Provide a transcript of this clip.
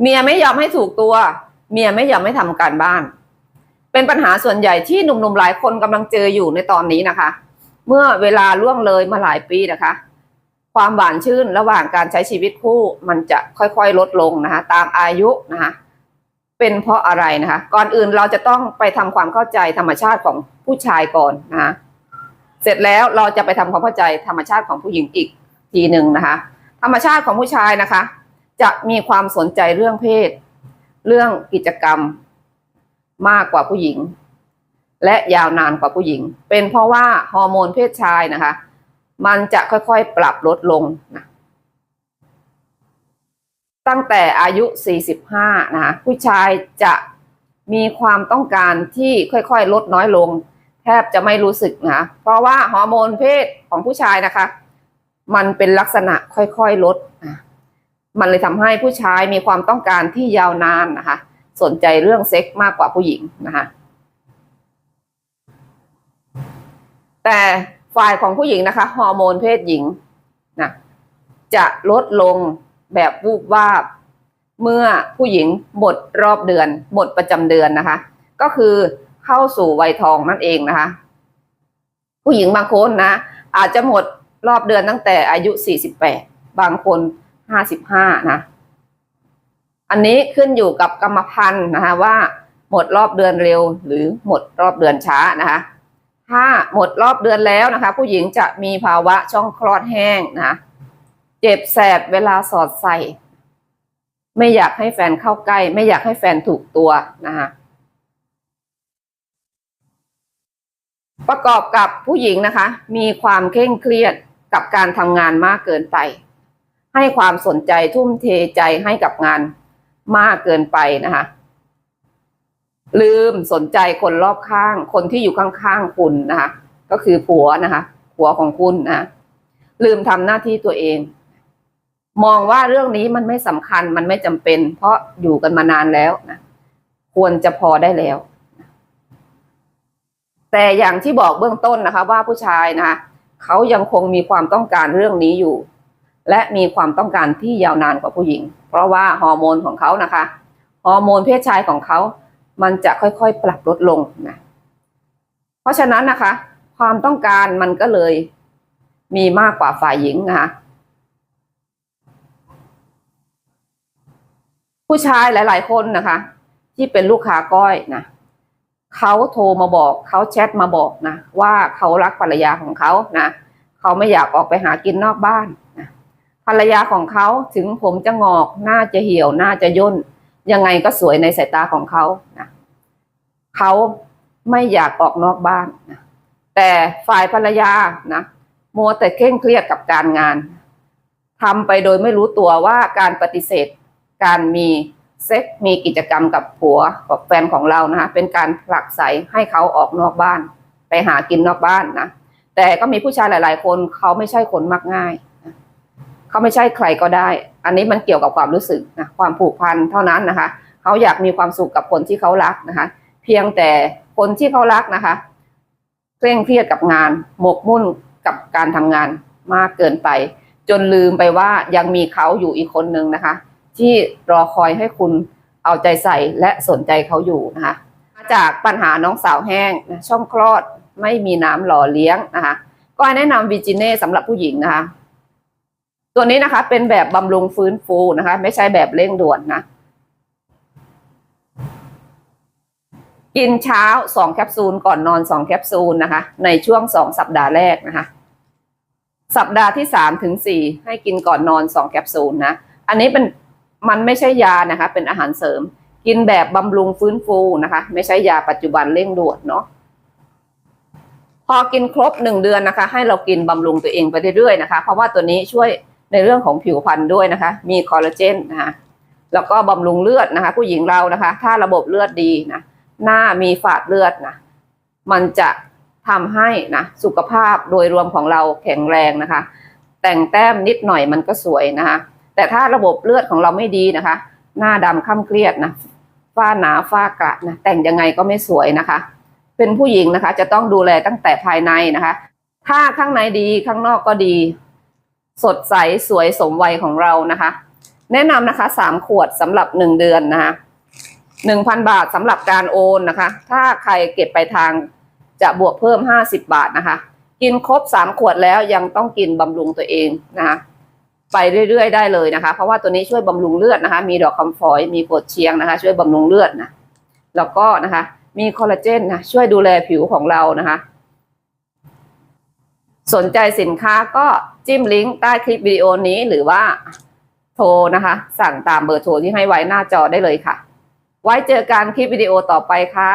เมียไม่ยอมให้ถูกตัว เมียไม่ยอมให้ทำการบ้าน เป็นปัญหาส่วนใหญ่ที่หนุ่มๆหลายคนกำลังเจออยู่ในตอนนี้นะคะ เมื่อเวลาล่วงเลยมาหลายปีนะคะ ความหวานชื่นระหว่างการใช้ชีวิตคู่มันจะค่อยๆลดลงนะคะ ตามอายุนะคะ เป็นเพราะอะไรนะคะ ก่อนอื่นเราจะต้องไปทำความเข้าใจธรรมชาติของผู้ชายก่อนนะคะเสร็จแล้วเราจะไปทำความเข้าใจธรรมชาติของผู้หญิงอีกทีหนึ่งนะคะ ธรรมชาติของผู้ชายนะคะ จะมีความสนใจเรื่องเพศ เรื่องกิจกรรมมากกว่าผู้หญิง และยาวนานกว่าผู้หญิง เป็นเพราะว่าฮอร์โมนเพศชายนะคะ มันจะค่อยๆปรับลดลงนะตั้งแต่อายุ 45 นะคะผู้ชายจะมีความต้องการที่ค่อยๆ ลดน้อยลง แทบจะไม่รู้สึกนะะเพราะว่าฮอร์โมนเพศของผู้ชายนะคะ มันเป็นลักษณะค่อยๆ ลด มันเลยทำให้ผู้ชายมีความต้องการที่ยาวนานนะคะ สนใจเรื่องเซ็กส์มากกว่าผู้หญิงนะคะ แต่ฝ่ายของผู้หญิงนะคะฮอร์โมนเพศหญิงนะจะลดลงแบบวูบวาบ เมื่อผู้หญิงหมดรอบเดือน หมดประจำเดือนนะคะ ก็คือเข้าสู่วัยทองนั่นเองนะคะ ผู้หญิงบางคนนะอาจจะหมดรอบเดือนตั้งแต่อายุ 48 บางคน 55นะ อันนี้ขึ้นอยู่กับกรรมพันธุ์นะคะ ว่าหมดรอบเดือนเร็วหรือหมดรอบเดือนช้านะคะ ถ้าหมดรอบเดือนแล้วนะคะ ผู้หญิงจะมีภาวะช่องคลอดแห้งนะะเจ็บแสบเวลาสอดใส่ ไม่อยากให้แฟนเข้าใกล้ ไม่อยากให้แฟนถูกตัวนะคะประกอบกับผู้หญิงนะคะ มีความเคร่งเครียดกับการทำงานมากเกินไป ให้ความสนใจทุ่มเทใจให้กับงานมากเกินไปนะคะ ลืมสนใจคนรอบข้าง คนที่อยู่ข้างๆคุณนะคะ ก็คือผัวนะคะ ผัวของคุณนะลืมทำหน้าที่ตัวเอง มองว่าเรื่องนี้มันไม่สำคัญมันไม่จำเป็น เพราะอยู่กันมานานแล้วนะควรจะพอได้แล้ว แต่อย่างที่บอกเบื้องต้นนะคะ ว่าผู้ชายนะคะเขายังคงมีความต้องการเรื่องนี้อยู่ และมีความต้องการที่ยาวนานกว่าผู้หญิง เพราะว่าฮอร์โมนของเขานะคะฮอร์โมนเพศชายของเขามันจะค่อยๆปรับลดลงนะเพราะฉะนั้นนะคะ ความต้องการมันก็เลยมีมากกว่าฝ่ายหญิงนะคะผู้ชายหลาย ๆ คนนะคะ ที่เป็นลูกค้าก้อยนะเขาโทรมาบอกเขาแชทมาบอกนะว่าเขารักภรรยาของเขานะเขาไม่อยากออกไปหากินนอกบ้าน ภรรยาของเขาถึงผมจะงอกหน้าจะเหี่ยวหน้าจะย่น ยังไงก็สวยในสายตาของเขานะเขาไม่อยากออกนอกบ้านนะแต่ฝ่ายภรรยานะมัวแต่เคร่งเครียดกับการงานทำไปโดยไม่รู้ตัวว่าการปฏิเสธ การมีเซ็กมีกิจกรรมกับผัวกับแฟนของเรานะคะเป็นการผลักไสให้เขาออกนอกบ้าน ไปหากินนอกบ้านนะแต่ก็มีผู้ชายหลาย ๆ คนเขาไม่ใช่คนมักง่าย เขาไม่ใช่ใครก็ได้ อันนี้มันเกี่ยวกับความรู้สึกนะความผูกพันเท่านั้นนะคะ เขาอยากมีความสุขกับคนที่เขารักนะคะ เพียงแต่คนที่เขารักนะคะเคร่งเครียดกับงาน หมกมุ่นกับการทำงานมากเกินไป จนลืมไปว่ายังมีเขาอยู่อีกคนนึงนะคะ ที่รอคอยให้คุณเอาใจใส่และสนใจเขาอยู่นะคะมาจากปัญหาน้องสาวแห้งช่องคลอดไม่มีน้ำหล่อเลี้ยงนะคะก็แนะนำวิจิเน่สำหรับผู้หญิงนะคะ ตัวนี้นะคะ เป็นแบบบำรุงฟื้นฟูนะคะ ไม่ใช่แบบเร่งด่วนนะ กินเช้าสองแคปซูลก่อนนอนสองแคปซูลนะคะ ในช่วงสองสัปดาห์แรกนะคะ สัปดาห์ที่สามถึงสี่ให้กินก่อนนอนสองแคปซูลนะ อันนี้เป็นมันไม่ใช่ยานะคะ เป็นอาหารเสริม กินแบบบำรุงฟื้นฟูนะคะ ไม่ใช่ยาปัจจุบันเร่งด่วนเนาะพอกินครบหนึ่งเดือนนะคะ ให้เรากินบำรุงตัวเองไปเรื่อยๆนะคะ เพราะว่าตัวนี้ช่วย ในเรื่องของผิวพรรณด้วยนะคะ มีคอลลาเจนนะคะแล้วก็บำรุงเลือดนะคะ ผู้หญิงเรานะคะ ถ้าระบบเลือดดีนะหน้ามีฝาดเลือดนะมันจะทำให้นะสุขภาพโดยรวมของเราแข็งแรงนะคะ แต่งแต้มนิดหน่อยมันก็สวยนะคะ แต่ถ้าระบบเลือดของเราไม่ดีนะคะ หน้าดำค่ำเครียดนะฝ้าหนาฝ้ากระนะแต่งยังไงก็ไม่สวยนะคะ เป็นผู้หญิงนะคะ จะต้องดูแลตั้งแต่ภายในนะคะ ถ้าข้างในดีข้างนอกก็ดี สดใสสวยสมวัยของเรานะคะ แนะนำนะคะสามขวดสำหรับหนึ่งเดือนนะคะหนึ่งพันบาทสำหรับการโอนนะคะ ถ้าใครเก็บไปทางจะบวกเพิ่มห้าสิบบาทนะคะ กินครบสามขวดแล้วยังต้องกินบำรุงตัวเองนะคะไปเรื่อยๆได้เลยนะคะ เพราะว่าตัวนี้ช่วยบำรุงเลือดนะคะ มีดอกคำฝอยมีกรดเชียงนะคะ ช่วยบำรุงเลือดนะแล้วก็นะคะ มีคอลลาเจนนะช่วยดูแลผิวของเรานะคะ สนใจสินค้าก็จิ้มลิงก์ใต้คลิปวิดีโอนี้หรือว่าโทรนะคะ สั่งตามเบอร์โทรที่ให้ไว้หน้าจอได้เลยค่ะ ไว้เจอกันคลิปวิดีโอต่อไปค่ะ